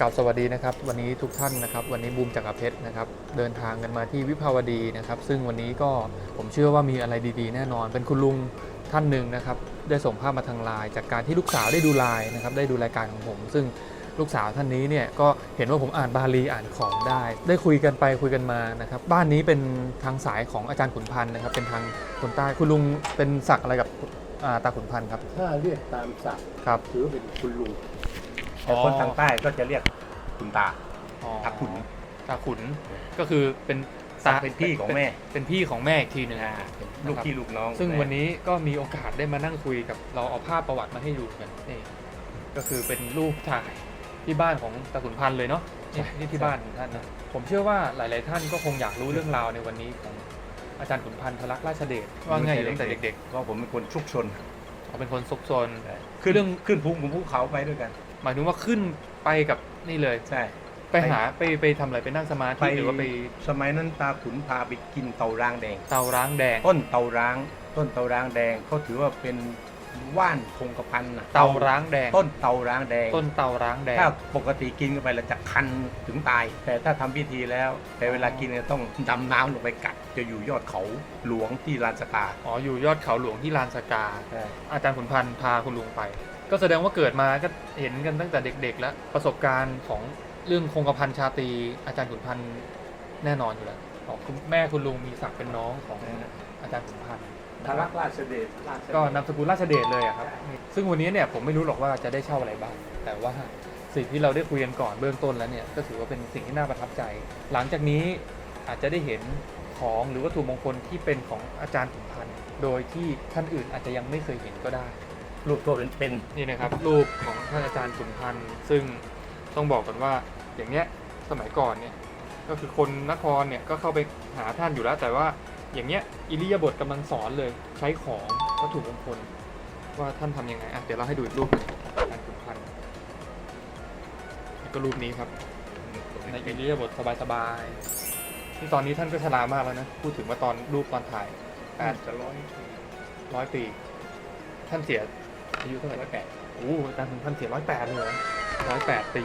กับสวัสดีนะครับวันนี้ทุกท่านนะครับวันนี้บูมจากรเพชรนะครับเดินทางกันมาที่วิภาวดีนะครับ ซึ่งวันนี้ก็ผมเชื่อว่ามีอะไรดีๆ แน่นอน เป็นคุณลุงท่านหนึ่งนะครับได้ส่งภาพมาทางไลน์จากการที่ลูกสาวได้ดูไลน์นะครับได้ดูรายการของผม ซึ่งลูกสาวท่านนี้เนี่ยก็เห็นว่าผมอ่านบาลีอ่านของได้ ได้คุยกันไปคุยกันมานะครับบ้านนี้เป็นทางสายของอาจารย์ขุนพันธ์นะครับเป็นทางคนใต้คุณลุงเป็นศักดิ์อะไรกับอ่าตาขุนพันธ์ครับถ้าเรียกตามศักดิ์ครับ ถือว่าเป็นคุณลุงอ๋อ แต่คนทางใต้ก็จะเรียกคุณตาอ๋อตาขุนตาขุนก็คือเป็นศักดิ์เป็นพี่ของแม่ เป็นพี่ของแม่อีกทีหนึ่งอ่าเป็นลูกพี่ลูกน้อง ซึ่งแม่วันนี้ก็มีโอกาสได้มานั่งคุยกับเราเอาภาพประวัติมาให้ดูกันนี่ก็คือเป็นรูปถ่ายที่บ้านของตาขุนพันธ์เลยเนาะนี่นี่ที่บ้านของท่านนะผมเชื่อว่าหลาย ๆ ท่านก็คงอยากรู้เรื่องราวในวันนี้ของอาจารย์ขุนพันธ์พลักษณ์ราชเดชว่าไงอยู่ตั้งแต่เด็กเพราะผมเป็นคนชุกชนๆเขาเป็นคนซุกซนขึ้นเรื่องขึ้นภูมิภูเขาไปด้วยกัน หมายถึงว่าขึ้นไปกับนี่เลย ใช่ ไปหาไปไปทำอะไรไปนั่งสมาธิหรือว่าไปสมัยนั้นตาขุนพาไปกินเตาร้างแดง เตาร้างแดง ต้นเตาร้าง ต้นเตาร้างแดงเขาถือว่าเป็นว่านคงกระพันนะเตาร้างแดง ต้นเตาร้างแดง ต้นเตาร้างแดง ถ้าปกติกินเข้าไปแล้วจะคันถึงตาย แต่ถ้าทำพิธีแล้ว แต่เวลากินเนี่ยต้องดำน้ำลงไปกัด จะอยู่ยอดเขาหลวงที่ลานสกา อ๋อ อยู่ยอดเขาหลวงที่ลานสกาใช่อาจารย์ขุนพันธ์พาคุณลุงไป ก็แสดงว่าเกิดมาก็เห็นกันตั้งแต่เด็ก ๆ แล้ว ประสบการณ์ของเรื่องคงกระพันชาตรีอาจารย์ขุนพันธ์แน่นอนอยู่แล้วของคุณแม่คุณลุงมีศักดิ์เป็นน้องของอาจารย์ขุนพันธ์ทารักราชเดชราชเดชก็นามสกุลราชเดชเลยอะครับ ซึ่งวันนี้เนี่ยผมไม่รู้หรอกว่าจะได้เช่าอะไรบ้าง แต่ว่าสิ่งที่เราได้คุยกันก่อนเบื้องต้นแล้วเนี่ยก็ถือว่าเป็นสิ่งที่น่าประทับใจ หลังจากนี้อาจจะได้เห็นของหรือวัตถุมงคลที่เป็นของอาจารย์ขุนพันธ์โดยที่ท่านอื่นอาจจะยังไม่เคยเห็นก็ได้ รูปตัวเป็นเป็นนี่นะครับรูปของท่านอาจารย์ขุนพันธ์ซึ่งต้องบอกกันว่าอย่างเนี้ยสมัยก่อนเนี่ยก็คือคนนครเนี่ยก็เข้าไปหาท่านอยู่แล้ว แต่ว่าอย่างเนี้ยอิริยาบถกำลังสอนเลยใช้ของวัตถุมงคลว่าท่านทำยังไงอะเดี๋ยวเราให้ดูอีกรูปหนึ่งอาจารย์ขุนพันธ์แล้วก็รูปนี้ครับ ในอิริยาบถสบายๆที่ตอนนี้ท่านก็ชรามากแล้วนะพูดถึงว่าตอนรูปตอนถ่ายแปอาดจจะร้อยร้อยปี ท่านเสีย อายุเท่าไหร่ร้อยแปดโอ้อาจารย์ท่านเสียร้อยแปดเลยร้อยแปดปี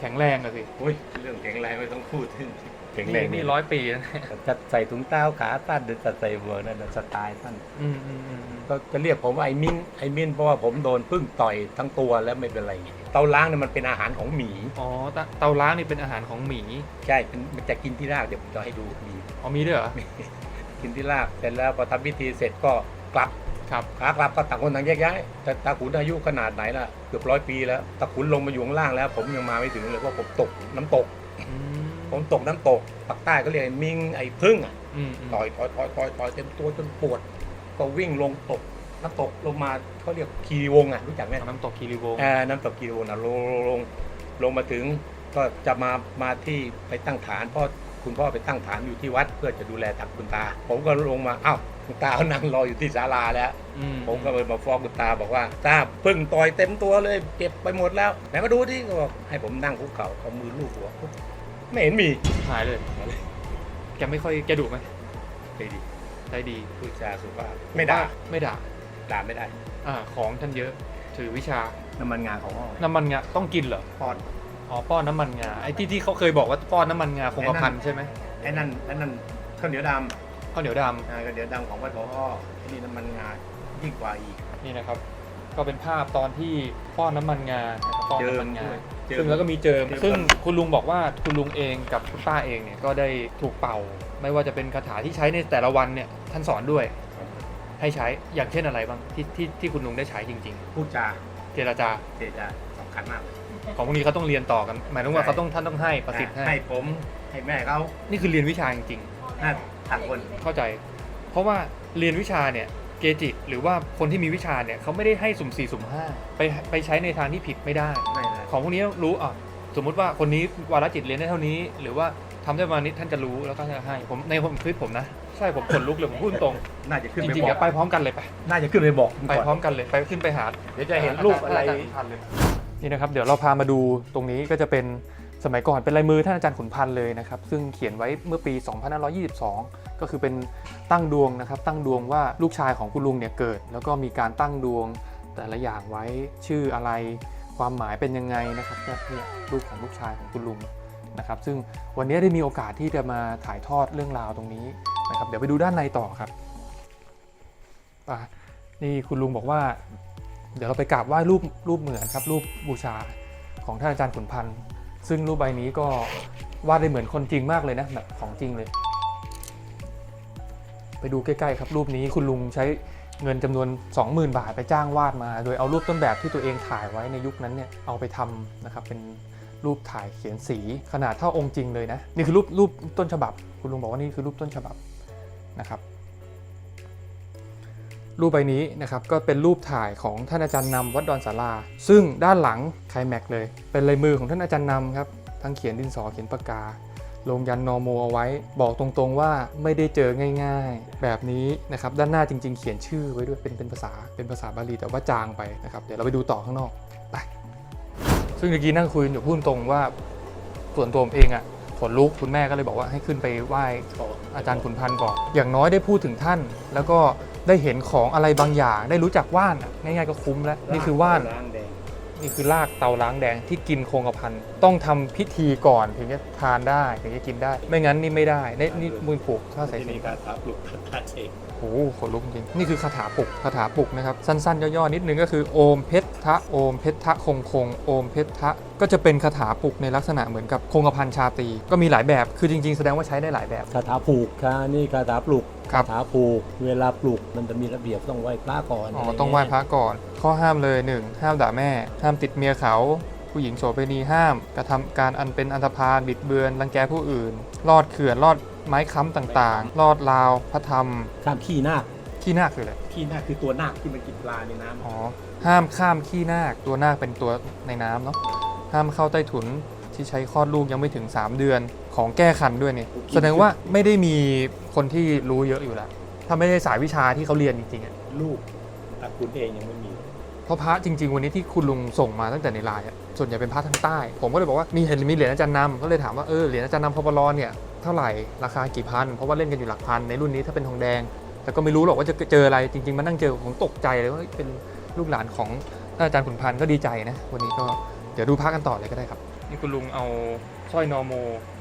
แข็งแรงอะสิโอ้ยเรื่องแข็งแรงไม่ต้องพูดถึงแข็งแรงนี่ร้อยปีนะเนี่ยจะใส่ถุงเท้าขาสั้นหรือจะใส่หัวกนั่นนะสไตล์ท่านอืมอืมอืมอืมก็จะเรียกผมว่าไอ้มิ้นไอ้มิ้นเพราะว่าผมโดนพึ่งต่อยทั้งตัวแล้วไม่เป็นไรเตาล้างเนี่ยมันเป็นอาหารของหมีอ๋อเตาเตาล้างนี่เป็นอาหารของหมีใช่เป็นมันจะกินที่รากเดี๋ยวผมจะให้ดูมี อ๋อมีด้วยเหรอกินที่รากเสร็จแล้วพอทำพิธีเสร็จก็กลับ ครับขากลับก็ต่างคนต่างแยกย้าย แต่ตาขุนอายุขนาดไหนล่ะเกือบร้อยปีแล้วตาขุนลงมาอยู่ข้างล่างแล้ว ผมยังมาไม่ถึงเลยเพราะผมตกน้ำตกอืมผมตกน้ำตกปากใต้ก็เรียกไอ้มิงไอ้พึ่งอะอืมอืมต่อยต่อยต่อยต่อยต่อยเต็มตัวจนปวด ก็วิ่งลงตกน้ำตกลงมาเขาเรียกคีรีวงศ์อะรู้จักไหมน้ำตกคีรีวงศ์เอ่อน้ำตกกีโรนะลงลงลงลงมาถึงก็จะมามาที่ไปตั้งฐานเพราะคุณพ่อไปตั้งฐานอยู่ที่วัด เพื่อจะดูแลตักคุณตา ผมก็ลงมาอ้าว คุณตาเขานั่งรออยู่ที่ศาลาแล้ว อืผมก็เลยมาฟ้องคุณตาบอกว่าตาพึ่งต่อยเต็มตัวเลยเจ็บไปหมดแล้วไหนมาดูที่ก็บอกให้ผมนั่งคุกเข่าเอามือลูบหัวปุ๊บไม่เห็นมีหายเลยแกไม่ค่อยแกดุไหมเลยดีใจดีพูดจาสุภาพไม่ด่าไม่ด่าด่าไม่ได้อ่าของท่านเยอะถือวิชาน้ำมันงาของพ่อน้ำมันงาต้องกินเหรอป้อนอ๋อป้อนน้ำมันงาไอ้ที่ที่เขาเคยบอกว่าป้อนน้ำมันงาคงกระพันใช่ไหมไอ้นั่นไอ้นั่นข้าวเหนียวด ข้าวเหนียวดำอ่าข้าวเหนียวดำของวัดพ่อไอ้นี่น้ำมันงายิ่งกว่าอีกำนี่นะครับ ก็เป็นภาพตอนที่ป้อนน้ำมันงาป้อนเจิน้ำมมันงาด้วยเจิมซึ่งแล้วก็มีเจิม เจิม ซึ่งคุณลุงบอกว่าคุณลุงเองกับคุณป้าเองเนี่ยก็ได้ถูกเป่า ไม่ว่าจะเป็นคาถาที่ใช้ในแต่ละวันเนี่ยท่านสอนด้วย ให้ใช้อย่างเช่นอะไรบ้างที่ที่ที่คุณลุงได้ใช้จริง พูดจาๆ เจรจาเจรจาสำคัญมากเลย ของพวกนี้เขาต้องเรียนต่อกันหมายถึงว่าใช่ เขาต้องท่านต้องให้ประสิทธิ์ให้ให้ผมให้แม่เขานี่คือเรียนวิชาจริง น่าต่างคนๆเข้าใจ เพราะว่าเรียนวิชาเนี่ยเกจิหรือว่าคนที่มีวิชาเนี่ยเขาไม่ได้ให้สุ่มสี่สุ่มห้าไปไปใช้ในทางที่ผิดไม่ได้ ไม่เลยของพวกนี้รู้อะสมมุติว่าคนนี้วาระจิตเรียนได้เท่านี้ หรือว่าทำได้ประมาณนี้ท่านจะรู้แล้วก็จะให้ผมในผมคลิปผมนะใช่ผมขนลุกเลยผมพูดตรงน่าจะขึ้นจไปริงๆบอเดี๋ยกวไปพร้อมกันเลยไป น่าจะขึ้นไปบอกไปพร้อมกันเลยไปขึ้นไปหาเดี๋ยวจะเห็นรูปอะไราจาย์ขุนพันธ์เลยนี่นะครับ เดี๋ยวเราพามาดูตรงนี้ก็จะเป็น สมัยก่อนเป็นลายมือท่านอาจารย์ขุนพันธ์เลยนะครับ ซึ่งเขียนไว้เมื่อปี 2522 ก็คือเป็นตั้งดวงนะครับ ตั้งดวงว่าลูกชายของคุณลุงเนี่ยเกิด แล้วก็มีการตั้งดวงแต่ละอย่างไว้ชื่ออะไร ความหมายเป็นยังไงนะครับเนี่ยรูปของลูกชายของคุณลุงนะครับ ซึ่งวันนี้ได้มีโอกาสที่จะมาถ่ายทอดเรื่องราวตรงนี้นะครับ เดี๋ยวไปดูด้านในต่อครับนี่คุณลุงบอกว่า เดี๋ยวเราไปกราบไหว้รูปรูปเหมือนครับรูปบูชาของท่านอาจารย์ขุนพันธ์ ซึ่งรูปใบนี้ก็วาดได้เหมือนคนจริงมากเลยนะแบบของจริงเลย ไปดูใกล้ๆครับรูปนี้คุณลุงใช้เงินจำนวน 20,000 บาทไปจ้างวาดมา โดยเอารูปต้นแบบที่ตัวเองถ่ายไว้ในยุคนั้นเนี่ยเอาไปทำนะครับเป็นรูปถ่ายเขียนสีขนาดเท่าองค์จริงเลยนะ นี่คือรูปรูปต้นฉบับ คุณลุงบอกว่านี่คือรูปต้นฉบับนะครับ รูปใบนี้นะครับก็เป็นรูปถ่ายของท่านอาจารย์นำวัดดอนสาราซึ่งด้านหลังไคลแม็กเลย เป็นลายมือของท่านอาจารย์นำครับทั้งเขียนดินสอเขียนปากกา ลงยันนอโมเอาไว้ บอกตรงๆว่าไม่ได้เจอง่าย ๆ แบบนี้นะครับด้านหน้าจริง ๆ เขียนชื่อไว้ด้วยเป็นเป็นภาษาเป็นภาษาบาลีแต่ว่าจางไปนะครับเดี๋ยวเราไปดูต่อข้างนอกไปซึ่งเมื่อกี้นั่งคุยอยู่พูดตรงว่าส่วนตัวผมเองอะขนลุกคุณแม่ก็เลยบอกว่าให้ขึ้นไปไหว้อาจารย์ขุนพันธ์ก่อน อย่างน้อยได้พูดถึงท่าน แล้วก็ ได้เห็นของอะไรบางอย่าง ได้รู้จักว่านอะง่ายๆก็คุ้มแล้ว นี่คือว่าน ล้งแดง นี่คือรากเตาล้างแดงที่กินโคงกระพันต้องทำพิธีก่อนถึงจะทานได้ถึงจะกินได้ ไม่งั้นนี่ไม่ได้นี่นี่มือผูกข้าใส่ที่สิมีนการถาปลุกคาเชกโอ้โหขนลุกจริงนี่คือคาถาปลุกคาถาปลุกนะครับสั้นๆย่อๆนิดนึงก็คือโอมเพชรทะโอมเพชรทะคงคงโอมเพชรทะก็จะเป็นคาถาปลุกในลักษณะเหมือนกับคงกระพันชาตรีก็มีหลายแบบคือจริงๆ แสดงว่าใช้ได้หลายแบบคาถาผูกค่ะนี่คาถาปลุกครับคาถาผูก เวลาปลุกมันจะมีระเบียบต้องไหว้พระก่อนอ๋อะรต้องไหว้เยพระก่อน ข้อห้ามเลย 1. ห้ามด่าแม่ ห้ามติดเมียเขา ผู้หญิงโสเภณีห้าม กระทำการอันเป็นอันธพาลบิดเบือนรังแกผู้อื่น ลอดเขื่อนลอดไม้ค้ำต่างๆ ลอดราวพระธรรมข้ามขี้นาคขี้นาคคืออะไรที่น่าคือตัวนาคที่มันกินปลาในน้ำอ๋อห้ามข้ามขี้นาคตัวนาคเป็นตัวในน้ำเนาะห้ามเข้าใต้ถุนที่ใช้คลอดลูกยังไม่ถึง 3 เดือนของแก้คันด้วยเนี่ยแสดงว่าไม่ได้มีคนที่รู้เยอะอยู่แล้วถ้าไม่ได้สายวิชาที่เขาเรียนจริงๆอะลูกตระกูลเองยังไม่มี เพราะพระจริง ๆ วันนี้ที่คุณลุงส่งมาตั้งแต่ในไลน์อะส่วนใหญ่เป็นพระทางใต้ ผมก็เลยบอกว่ามีเห็นมีเหรียญอาจารย์นำก็เลยถามว่าเออเหรียญอาจารย์นำพปรเนี่ยเท่าไหร่ราคากี่พันเพราะว่าเล่นกันอยู่หลักพันในรุ่นนี้ถ้าเป็นทองแดง แต่ก็ไม่รู้หรอกว่าจะเจออะไรจริงๆมานั่งเจอผมตกใจเลยว่าเป็นลูกหลานของอาจารย์ขุนพันธ์ก็ดีใจนะวันนี้ก็เดี๋ยวดูพระกันต่อเลยก็ได้ครับ นี่คุณลุงเอาสร้อยนอโม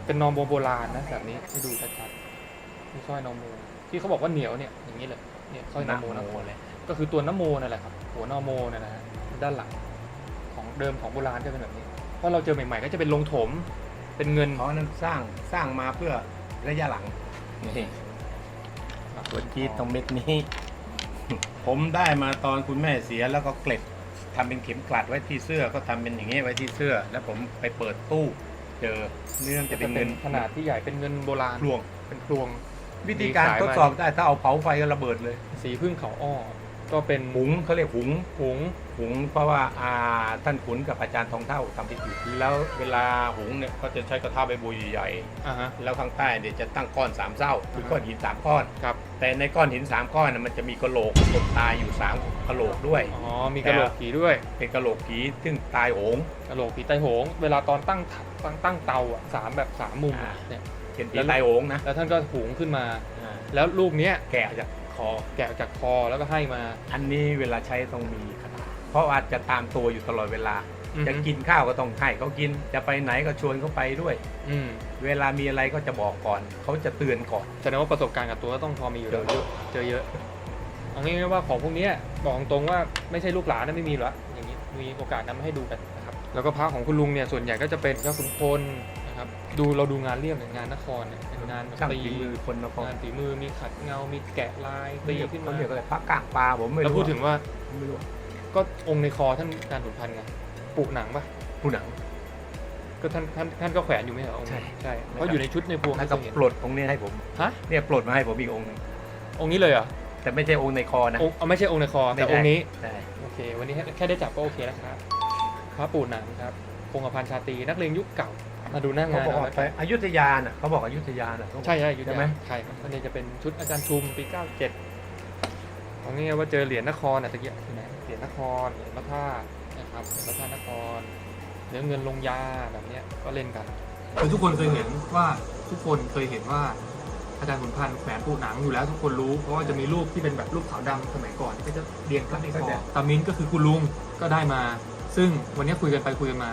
เป็นนอโมโบราณนะแบบนี้ให้ดูชัดๆนี่สร้อยนอโมที่เขาบอกว่าเหนียวเนี่ยอย่างนี้เลยเนี่ยสร้อยนอโมนะนะโมเลย ก็คือตัวนโมนั่นแหละครับหัวนโมนั่นนะฮะด้านหลังของเดิมของโบราณก็เป็นแบบนี้เพราะเราเจอใหม่ๆ ก็จะเป็นลงถมเป็นเงินเพราะนั้นสร้างสร้างมาเพื่อระยะหลังนี่ส่วนจีดตรงเม็ดนี้ ผมได้มาตอนคุณแม่เสียแล้วก็เกล็ดทำเป็นเข็มกลัดไว้ที่เสื้อก็ทำเป็นอย่างนี้ไว้ที่เสื้อ แล้วผมไปเปิดตู้ เจอเนื่องจะจะเป็เป็นนเงิเงินนขนาดที่ใหญ่เป็นเงินโบราณพลวงเป็นพลวง วิธีการมีขายทดสอบได้ถ้าเอาเผาไฟก็ระเบิดเลย สีพึ่งเขาอ้อ ก็เป็นหุงเขาเรียกหุงหุงหุงเพราะว่าอ่าท่านขุนกับอาจารย์ทองเท่าทำพิธีแล้วเวลาหุงเนี่ยเขาจะใช้กระทะใบบัวใหญ่อ่าฮะ ๆแล้วข้างใต้เนี่ยจะตั้งก้อนสามเศร้าคือก้อนหินสามก้อน ครับ แต่ในก้อนหินสามก้อนน่ะมันจะมีกระโหลกคนตายอยู่สามกระโหลกด้วย อ๋อ มีกระโหลกผีด้วยเป็นกระโหลกผีซึ่งตายโหง กระโหลกผีไตโหง เวลาตอนตั้งถัตั้งตั้งเตาอะสามแบบสามมุมอะอ่า เนี่ย เป็นผีแล้ว ตายโหงนะ แล้วท่านก็หุงขึ้นมาอ่าแล้วลูกเนี้ยแกะจาก คอแกะออกจากคอแล้วก็ให้มา อันนี้เวลาใช้ต้องมีคาถาเพราะอาจจะตามตัวอยู่ตลอดเวลา อือฮึ จะกินข้าวก็ต้องให้เขากิน จะไปไหนก็ชวนเขาไปด้วย อืมเวลามีอะไรก็จะบอกก่อน เขาจะเตือนก่อน แสดงว่าประสบการณ์กับตัวก็ต้องพอมีอยู่แล้วเจอเยอะเจอเยอะเอาง่ายๆว่าของพวกเนี้ยบอกตรงๆว่าไม่ใช่ลูกหลานนะไม่มีหรอกอย่างนี้มีโอกาสนำมาให้ดูกันนะครับแล้วก็พระของคุณลุงเนี่ยส่วนใหญ่ก็จะเป็นเจ้าขุนพลนะ ครับดูเราดูงานเรียบเนี่ยงานนครเนี่ยเป็นงานแบบช่างตีฝีมือคนนครงานฝีมือมีขัดเงา มีแกะลายตีขึ้นมาเขาเรียกอะไรพระกลางปลาผมไม่แล้วรู้พูดถึงว่าไม่รู้ก็องค์ในคอท่านอาจารย์ขุนพันธ์ไงปลูกหนังปะผู้หนัง ก็ท่านท่านท่านก็แขวนอยู่ไหมเหรอองค์ใช่ ใช่เพราะอยู่ในชุดในพวงแล้วที่ก็เคยเห็นปลดองค์นี้ให้ผมฮะเนี่ยปลดมาให้ผมอีกองค์หนึงองค์นี้เลยเหรอแต่ไม่ใช่องค์ในคอนะองค์เอาไม่ใช่องค์ในคอแต่ไม่ใช่องค์นี้ ใช่โอเค วันนี้แค่แค่ได้จับก็โอเคแล้วครับพระปู่หนังครับคงกระพันชาตรีนักเลงยุคเก่า มาดูหน้าเขางานบอกเอาว่าแล้วไปกันอยุธยาน่ะเขาบอกอยุธยาน่ะเขาบอก ใช่ใช่อยู่ใช่ไหมใช่ครับอันนี้จะเป็นชุดอาจารย์ชุมปี 97เอาง่ายๆว่าเจอเหรียญนครน่ะตะเกียบไหนเหรียญนครเหรียญพระธาตุนะครับเหรียญพระธาตุนครเหรียญเงินลงยาแบบเนี้ยก็เล่นกัน คือทุกคนเคยเห็นว่าทุกคนเคยเห็นว่าอาจารย์ขุนพันธ์แขวนปูหนังอยู่แล้วทุกคนรู้เพราะว่าจะมีรูปที่เป็นแบบรูปขาวดำสมัยก่อนก็จะเรียงกันในคอตามินก็คือคุณลุงก็ได้มา ซึ่งวันนี้คุยกันไปคุยกันมา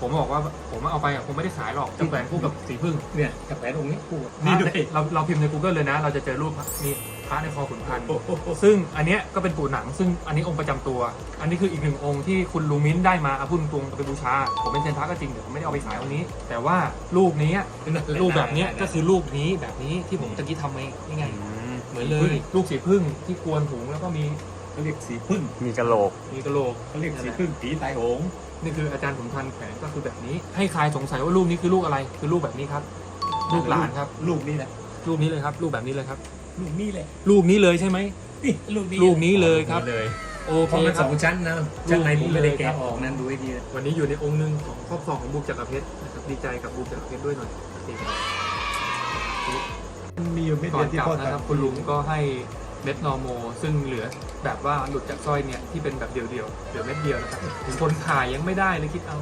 ผมบอกว่าผมเอาไปอะผมไม่ได้ขายหรอกจะแขวนคู่กับสีพึ่งเนี่ยกาแฟตรงนี้คู่นี่นี่ด้ด้ววยยเราเราพิมพ์ใน Google เลยนะ เราจะเจอรูปนี่พระในคอขุนพันธ์โอ้โหซึ่งอันเนี้ยก็เป็นปู่หนัง ซึ่งอันนี้องค์ประจำตัว อันนี้คืออีกหนึ่งองค์ที่คุณลุงมิ้นได้มาเอาพุ่นตรงเอาไปบูชา ผมเป็นเซยนพระก็จริงแต่ผมไม่ได้เอาไปขายองค์นี้ แต่ว่ารูปนี้นั่นแหละรูปแบบเนี้ยก็คือรูปนี้แบบนี้ที่ผมตะกี้ทำเองนี่ไงเหมือนเลยลูกสีพึ่งที่กวนถุงแล้วก็มีเขาเรียกสีพึ่งมีกระโหลก มีกระโหลกเขาเรียกสีพึ่งผีตายโหง นี่คืออาจารย์ขุนพันธ์แขวนก็คือแบบนี้ ให้ใครสงสัยว่ารูปนี้คือลูกอะไร คือลูกแบบนี้ครับ ลูกหลานครับ ลูกนี่แหละรูปนี้เลยครับ รูปแบบนี้เลยครับ ลูกนี่แหละรูปนี้เลยใช่ไหมนี่ลูกนี้รูปนี้เลยครับเลยโอเพเคราะมันคสรับ องชั้นนะชั้นในผมไม่ได้แกะออกนั่นดูให้ดีนะวันนี้อยู่ในองค์หนึ่งของครอบครองของบูมจักรเพชรนะครับดีใจกับบูมจักรเพชรด้วยหน่อยโอเคครับมันมีอยู่ไม่ก่เดีอยวนที่กลับพ่อนะครับทำคุณลุงก็ให้เม็ดนอร์โม ซึ่งเหลือ แบบว่าหลุดจากสร้อยเนี่ยที่เป็นแบบเดียวๆเหลือเม็ดเดียวนะครับถึงคนถ่ายยังไม่ได้เลยคิดเอา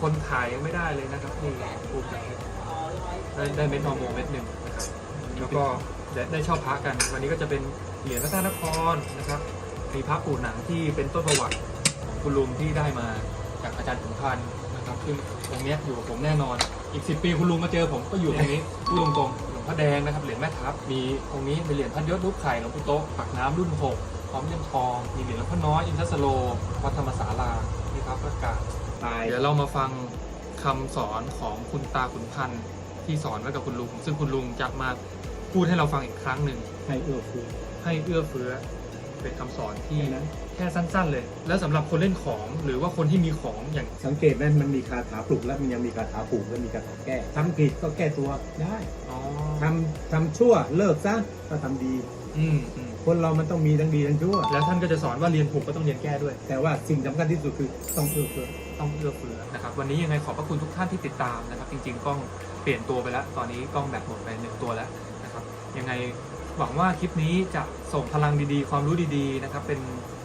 คนถ่ายยังไม่ได้เลยนะครับนี่บูมจักรเพชรได้ได้เม็ดนอร์โมเม็ดหนึ่งนะครับแล้วก็ได้ได้เช่าพระกัน วันนี้ก็จะเป็นเหรียญพระธาตุนครนะครับมีพระปู่หนังที่เป็นต้นประวัติของคุณลุงที่ได้มาจากอาจารย์ขุนพันธ์นะครับซึ่งองเนี้ยอยู่กับผมแน่นอนอีกสิปีคุณลุงมาเจอผมก็อยู่ตรงนี้พูดตรงๆ หลวงพ่อแดงนะครับเหรียญแม่ทัพมีองค์นี้เป็นเหรียญพันยศรูปไข่หลวงปู่โต๊ะปักน้ำรุ่นหกพร้อมเลี่ยมทอง มีเหรียญหลวงพ่อน้อยอินทสโลวัดธรรมศาลานี่ครับประกาศตายเดี๋ยวเรามาฟังคำสอนของคุณตาขุนพันธ์ที่สอนไว้กับคุณลุง ซึ่งคุณลุงจะมาพูดให้เราฟังอีกครั้งหนึ่งให้เอื้อเฟื้อให้เอื้อเฟื้อ เป็นคำสอนที่แค่นั้น แค่สั้น ๆ เลย แล้วสำหรับคนเล่นของ หรือว่าคนที่มีของอย่างสังเกตไหมมันมีคาถาปลุกแล้วมันยังมีคาถาปลูกแล้วมีคาถาแก้ทำผิดก็แก้ตัวได้อ๋อทำทำชั่วเลิกซะก็ทำดี อืมอืมคนเรามันต้องมีทั้งดีทั้งชั่ว แล้วท่านก็จะสอนว่าเรียนถูกก็ต้องเรียนแก้ด้วย แต่ว่าสิ่งสำคัญที่สุดคือต้องเอื้อเฟื้อ ต้องเอื้อเฟื้อนะครับวันนี้ยังไงขอบพระคุณทุกท่านที่ติดตามนะครับ จริงๆกล้องเปลี่ยนตัวไปแล้ว ตอนนี้กล้องแบตหมดไปหนึ่งตัวแล้วนะครับยังไง หวังว่าคลิปนี้จะส่งพลังดีๆ ความรู้ดีๆนะครับ เป็น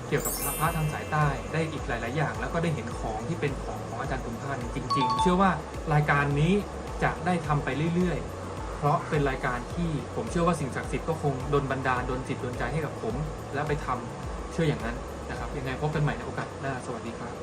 เกี่ยวกับพระทางสายใต้ได้อีกหลาย ๆ อย่าง แล้วก็ได้เห็นของที่เป็นของของอาจารย์คุณพันธ์จริง ๆ เชื่อว่ารายการนี้จะได้ทำไปเรื่อย ๆ เพราะเป็นรายการที่ผมเชื่อว่าสิ่งศักดิ์สิทธิ์ก็คงดลบันดาลดลจิตดลใจให้กับผม และไปทำเชื่ออย่างนั้นนะครับยังไงพบกันใหม่ในโอกาสหน้าสวัสดีครับ